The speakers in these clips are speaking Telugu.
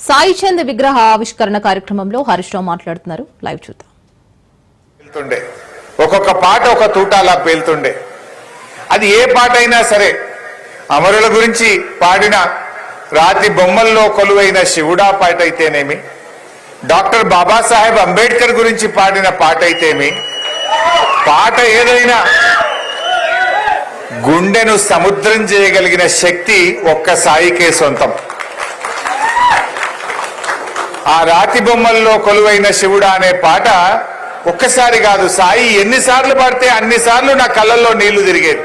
సాయి చంద్ విగ్రహ ఆవిష్కరణ కార్యక్రమంలో హరీష్ రావు మాట్లాడుతున్నారు. లైవ్ చూద్దాం. పేలుతుండే. ఒక్కొక్క పాట ఒక తూటాలా పేలుతుండే. అది ఏ పాట అయినా సరే అమరుల గురించి పాడిన రాతి బొమ్మల్లో కొలువైన శివుడా పాట అయితేనేమి? డాక్టర్ బాబాసాహెబ్ అంబేద్కర్ గురించి పాడిన పాట అయితేమి? పాట ఏదైనా గుండెను సముద్రం చేయగలిగిన శక్తి ఒక్క సాయికే సొంతం. ఆ రాతి బొమ్మల్లో కొలువైన శివుడా అనే పాట ఒక్కసారి కాదు సాయి ఎన్నిసార్లు పాడితే అన్నిసార్లు నా కళ్ళల్లో నీళ్ళు తిరిగేది.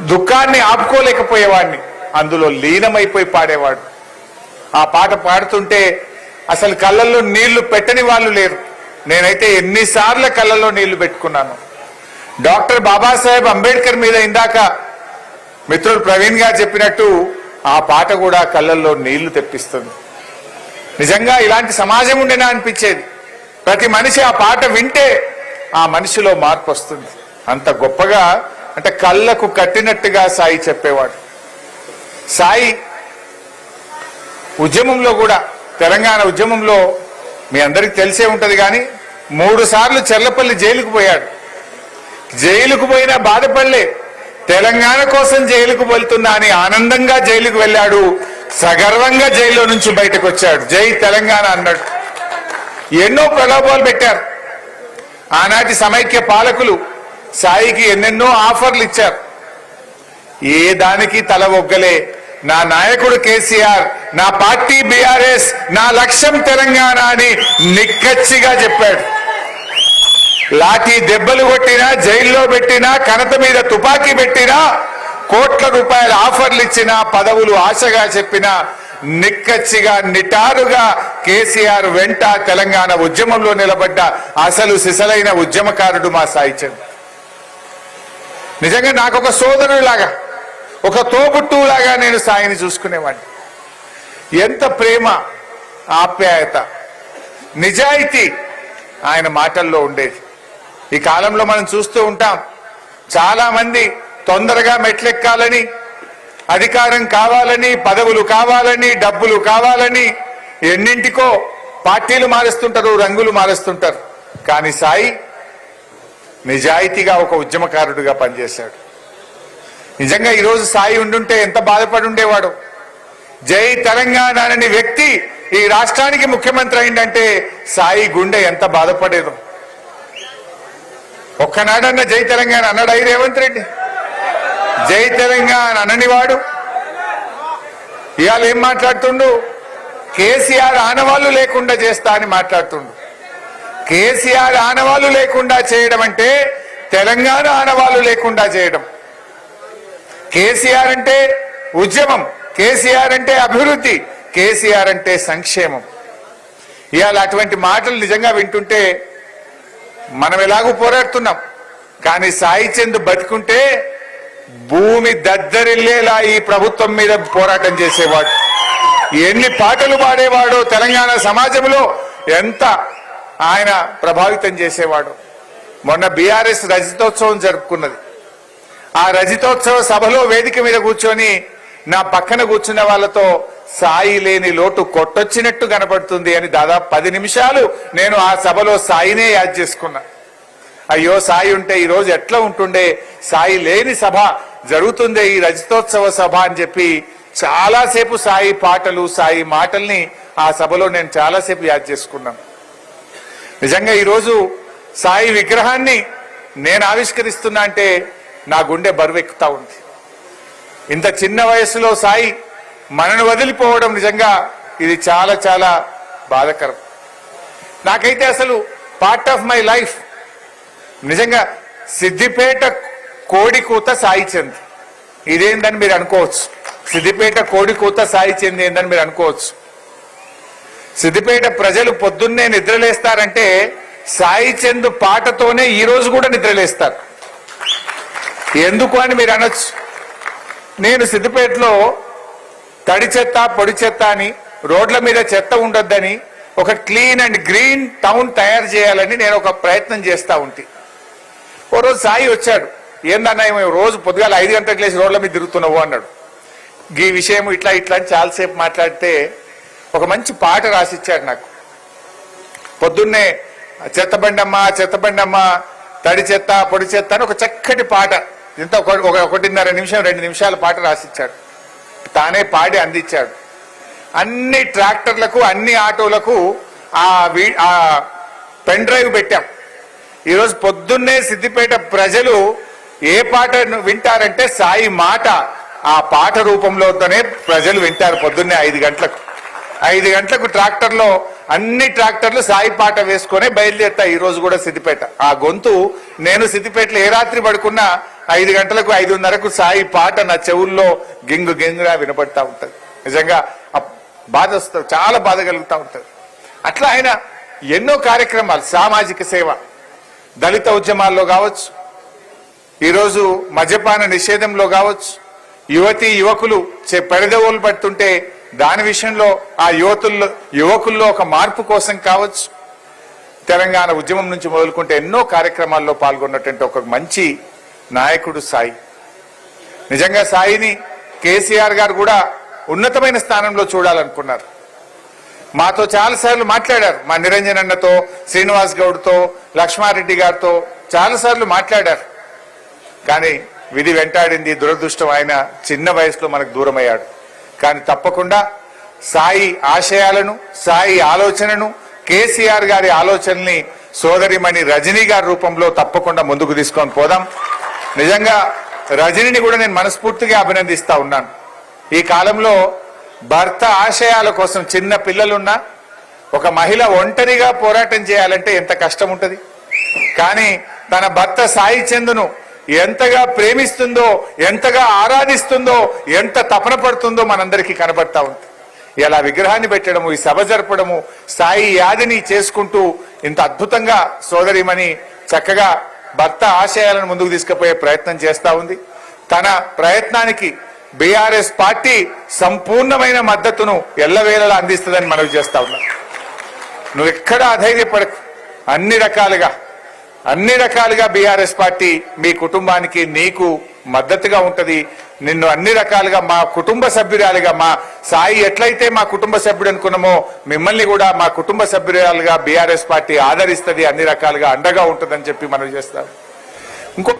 దుఃఖాన్ని ఆపుకోలేకపోయేవాడిని. అందులో లీనమైపోయి పాడేవాడు. ఆ పాట పాడుతుంటే అసలు కళ్ళల్లో నీళ్ళు పెట్టని వాళ్ళు లేరు. నేనైతే ఎన్నిసార్లు కళ్ళల్లో నీళ్ళు పెట్టుకున్నాను. డాక్టర్ బాబాసాహెబ్ అంబేద్కర్ మీద ఇందాక మిత్రుడు ప్రవీణ్ గారు చెప్పినట్టు ఆ పాట కూడా కళ్ళల్లో నీళ్ళు తెప్పిస్తుంది. నిజంగా ఇలాంటి సమాజం ఉండేనా అనిపించేది. ప్రతి మనిషి ఆ పాట వింటే ఆ మనిషిలో మార్పు వస్తుంది. అంత గొప్పగా అంటే కళ్ళకు కట్టినట్టుగా సాయి చెప్పేవాడు. సాయి ఉద్యమంలో కూడా తెలంగాణ ఉద్యమంలో మీ అందరికి తెలిసే ఉంటుంది కానీ మూడు సార్లు చెర్లపల్లి జైలుకు పోయాడు. జైలుకు పోయినా బాధపడలే. తెలంగాణ కోసం జైలుకు వెళ్తున్నా అని ఆనందంగా జైలుకు వెళ్ళాడు సగర్వంగా జైల్లో నుంచి బయటకు వచ్చాడు. జై తెలంగాణ అన్నాడు. ఎన్నో ప్రలోభాలు పెట్టారు. ఆనాటి సమైక్య పాలకులు సాయికి ఎన్నెన్నో ఆఫర్లు ఇచ్చారు. ఏ దానికి తల ఒగ్గలే. నా నాయకుడు కేసీఆర్ నా పార్టీ బీఆర్ఎస్ నా లక్ష్యం తెలంగాణ అని నిక్కచ్చిగా చెప్పాడు. లాఠీ దెబ్బలు కొట్టినా జైల్లో పెట్టినా కనత మీద తుపాకీ పెట్టినా కోట్ల రూపాయల ఆఫర్లు ఇచ్చిన పదవులు ఆశగా చెప్పిన నిక్కచ్చిగా నిటారుగా కేసీఆర్ వెంట తెలంగాణ ఉద్యమంలో నిలబడ్డ అసలు సిసలైన ఉద్యమకారుడు మా సాయిచంద్ నిజంగా నాకు ఒక సోదరులాగా ఒక తోబుట్టులాగా నేను సాయిని చూసుకునేవాడిని. ఎంత ప్రేమ ఆప్యాయత నిజాయితీ ఆయన మాటల్లో ఉండేది. ఈ కాలంలో మనం చూస్తూ ఉంటాం చాలా మంది తొందరగా మెట్లెక్కాలని అధికారం కావాలని పదవులు కావాలని డబ్బులు కావాలని ఎన్నింటికో పార్టీలు మారుస్తుంటారు రంగులు మారుస్తుంటారు. కానీ సాయి నిజాయితీగా ఒక ఉద్యమకారుడిగా పనిచేశాడు. నిజంగా ఈరోజు సాయి ఉండుంటే ఎంత బాధపడి ఉండేవాడు. జై తెలంగాణ అనే వ్యక్తి ఈ రాష్ట్రానికి ముఖ్యమంత్రి అయిందంటే సాయి గుండె ఎంత బాధపడేదో. ఒక్కనాడన్న జై తెలంగాణ అన్నాడు ఐ రేవంత్ రెడ్డి. జై తెలంగాణ. అనని వాడు. ఇవాళ ఏం మాట్లాడుతుండు? కేసీఆర్ ఆనవాళ్ళు లేకుండా చేస్తా అని మాట్లాడుతుండు. కేసీఆర్ ఆనవాళ్ళు లేకుండా చేయడం అంటే తెలంగాణ ఆనవాళ్ళు లేకుండా చేయడం. కేసీఆర్ అంటే ఉద్యమం. కేసీఆర్ అంటే అభివృద్ధి. కేసీఆర్ అంటే సంక్షేమం. ఇవాళ అటువంటి మాటలు నిజంగా వింటుంటే మనం ఎలాగూ పోరాడుతున్నాం. కానీ సాయి చంద్ బతికుంటే భూమి దద్దరిల్లేలా ఈ ప్రభుత్వం మీద పోరాటం చేసేవాడు. ఎన్ని పాటలు పాడేవాడో తెలంగాణ సమాజంలో ఎంత ఆయన ప్రభావితం చేసేవాడు. మొన్న బీఆర్ఎస్ రజతోత్సవం జరుపుకున్నది. ఆ రజతోత్సవ సభలో వేదిక మీద కూర్చొని నా పక్కన కూర్చున్న వాళ్ళతో సాయి లేని లోటు కొట్టొచ్చినట్టు కనపడుతుంది అని దాదాపు పది నిమిషాలు నేను ఆ సభలో సాయినే యాద్ చేసుకున్నా. అయ్యో సాయి ఉంటే ఈ రోజు ఎట్లా ఉంటుండే? సాయి లేని సభ జరుగుతుందే ఈ రజతోత్సవ సభ అని చెప్పి చాలాసేపు సాయి పాటలు సాయి మాటల్ని ఆ సభలో నేను చాలాసేపు యాద్ చేసుకున్నాను. నిజంగా ఈరోజు సాయి విగ్రహాన్ని నేను ఆవిష్కరిస్తున్నా అంటే నా గుండె బరువెక్కుతా ఉంది. ఇంత చిన్న వయసులో సాయి మనను వదిలిపోవడం నిజంగా ఇది చాలా చాలా బాధకరం. నాకైతే అసలు పార్ట్ ఆఫ్ మై లైఫ్ నిజంగా సిద్దిపేట కోడి కూత సాయి చంద్. ఇదేందని మీరు అనుకోవచ్చు. సిద్దిపేట కోడి కూత సాయి చంద్ ఏందని మీరు అనుకోవచ్చు. సిద్దిపేట ప్రజలు పొద్దున్నే నిద్రలేస్తారంటే సాయి చంద్ పాటతోనే ఈ రోజు కూడా నిద్రలేస్తారు. ఎందుకు అని మీరు అనొచ్చు. నేను సిద్దిపేటలో తడి చెత్త పొడి చెత్త అని రోడ్ల మీద చెత్త ఉండొద్దని ఒక క్లీన్ అండ్ గ్రీన్ టౌన్ తయారు చేయాలని నేను ఒక ప్రయత్నం చేస్తా ఉంటాను ఓ రోజు సాయి వచ్చాడు. ఏందన్నా రోజు పొద్దుగాల ఐదు గంటలకు లేచి రోడ్ల మీద తిరుగుతున్నావు అన్నాడు. ఈ విషయం ఇట్లా ఇట్లా అని చాలాసేపు మాట్లాడితే ఒక మంచి పాట రాసిచ్చాడు నాకు. పొద్దున్నే చెత్తబండమ్మ చెత్తబండమ్మ తడి చెత్త పొడి చెత్త అని ఒక చక్కటి పాట. ఇంత ఒక ఒక- ఒకటిన్నర నిమిషం రెండు నిమిషాల పాట రాసిచ్చాడు. తానే పాడి అందించాడు. అన్ని ట్రాక్టర్లకు అన్ని ఆటోలకు ఆ వీ- ఆ పెన్ డ్రైవ్ పెట్టాం. ఈరోజు పొద్దున్నే సిద్దిపేట ప్రజలు ఏ పాట వింటారంటే సాయి మాట. ఆ పాట రూపంలోనే ప్రజలు వింటారు పొద్దున్నే ఐదు గంటలకు. ఐదు గంటలకు ట్రాక్టర్లో అన్ని ట్రాక్టర్లు సాయి పాట వేసుకొని బయలుదేరుతాయి ఈ రోజు కూడా సిద్దిపేట. ఆ గొంతు నేను సిద్దిపేటలో ఏ రాత్రి పడుకున్నా ఐదు గంటలకు ఐదున్నరకు సాయి పాట నా చెవుల్లో గింగు గింగుగా వినపడతా ఉంటది. నిజంగా బాధ వస్తుంది చాలా బాధ కలుగుతూ ఉంటది. అట్లా ఆయన ఎన్నో కార్యక్రమాలు సామాజిక సేవ దళిత ఉద్యమాల్లో కావచ్చు ఈరోజు మద్యపాన నిషేధంలో కావచ్చు యువతి యువకులు చే- పెడదవులు పడుతుంటే దాని విషయంలో ఆ యువతుల్లో యువకుల్లో ఒక మార్పు కోసం కావచ్చు. తెలంగాణ ఉద్యమం నుంచి మొదలుకుంటే ఎన్నో కార్యక్రమాల్లో పాల్గొన్నటువంటి ఒక మంచి నాయకుడు సాయి. నిజంగా సాయిని కేసీఆర్ గారు కూడా ఉన్నతమైన స్థానంలో చూడాలనుకున్నారు. మాతో చాలాసార్లు మాట్లాడారు. మా నిరంజన్ అన్నతో శ్రీనివాస్ గౌడ్తో లక్ష్మారెడ్డి గారితో చాలాసార్లు మాట్లాడారు. కానీ విధి వెంటాడింది దురదృష్టం ఆయన చిన్న వయసులో మనకు దూరమయ్యాడు. కానీ తప్పకుండా సాయి ఆశయాలను సాయి ఆలోచనను కేసీఆర్ గారి ఆలోచనల్ని సోదరిమణి రజనీ గారి రూపంలో తప్పకుండా ముందుకు తీసుకొని పోదాం. నిజంగా రజనీని కూడా నేను మనస్ఫూర్తిగా అభినందిస్తా ఉన్నాను. ఈ కాలంలో భర్త ఆశయాల కోసం చిన్న పిల్లలున్నా ఒక మహిళ ఒంటరిగా పోరాటం చేయాలంటే ఎంత కష్టం ఉంటుంది? కానీ తన భర్త సాయి చందును ఎంతగా ప్రేమిస్తుందో ఎంతగా ఆరాధిస్తుందో ఎంత తపన పడుతుందో మనందరికీ కనబడతా ఉంది. ఇలా విగ్రహాన్ని పెట్టడము ఈ సభ జరపడము సాయి యాదిని చేసుకుంటూ ఇంత అద్భుతంగా సోదరిమని చక్కగా భర్త ఆశయాలను ముందుకు తీసుకుపోయే ప్రయత్నం చేస్తా ఉంది. తన ప్రయత్నానికి బీఆర్ఎస్ పార్టీ సంపూర్ణమైన మద్దతును ఎల్లవేళలా అందిస్తుందని మనవి చేస్తా ఉన్నాం. నువ్వు ఎక్కడ అధైర్యపడకు అన్ని రకాలుగా అన్ని రకాలుగా బీఆర్ఎస్ పార్టీ మీ కుటుంబానికి నీకు మద్దతుగా ఉంటది. నిన్ను అన్ని రకాలుగా మా కుటుంబ సభ్యురాలుగా మా సాయి ఎట్లయితే మా కుటుంబ సభ్యుడు అనుకున్నామో మిమ్మల్ని కూడా మా కుటుంబ సభ్యురాలుగా బీఆర్ఎస్ పార్టీ ఆదరిస్తుంది. అన్ని రకాలుగా అండగా ఉంటుందని చెప్పి మనం చేస్తాం ఇంకో